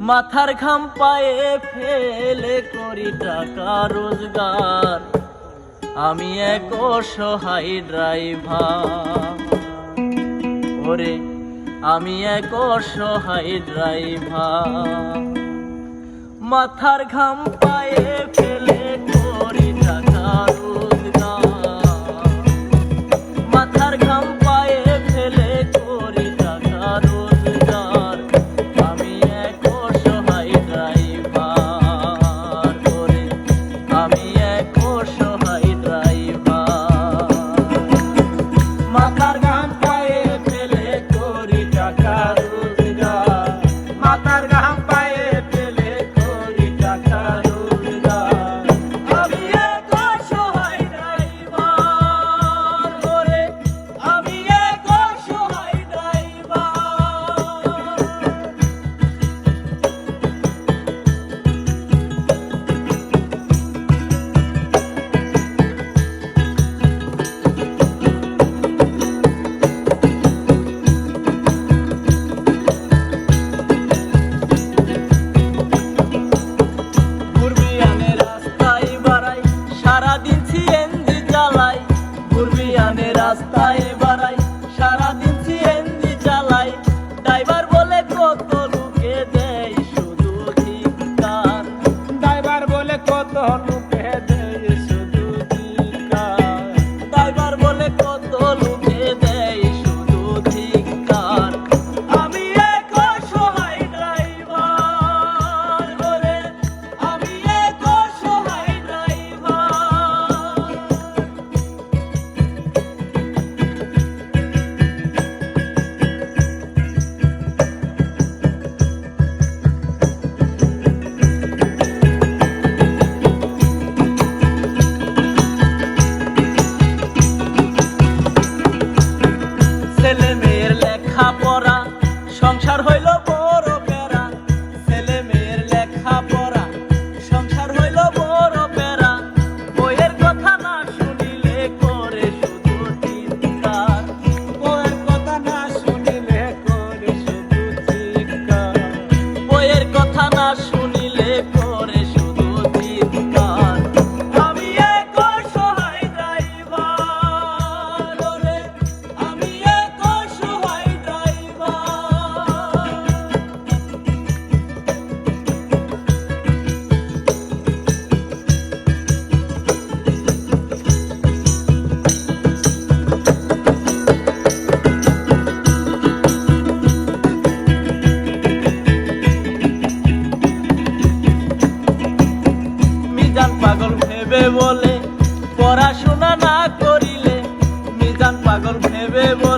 মাথার ঘাম পায়ে ফেলে করি টাকা রোজগার। আমি এক অসহায় ড্রাইভার। ওরে, আমি এক অসহায় ড্রাইভার। মাথার ঘাম পায়ে তাই সংসার হইল বড় ভেবে বলে পড়াশোনা না করিলে নিজান পাগল ভেবে বলে।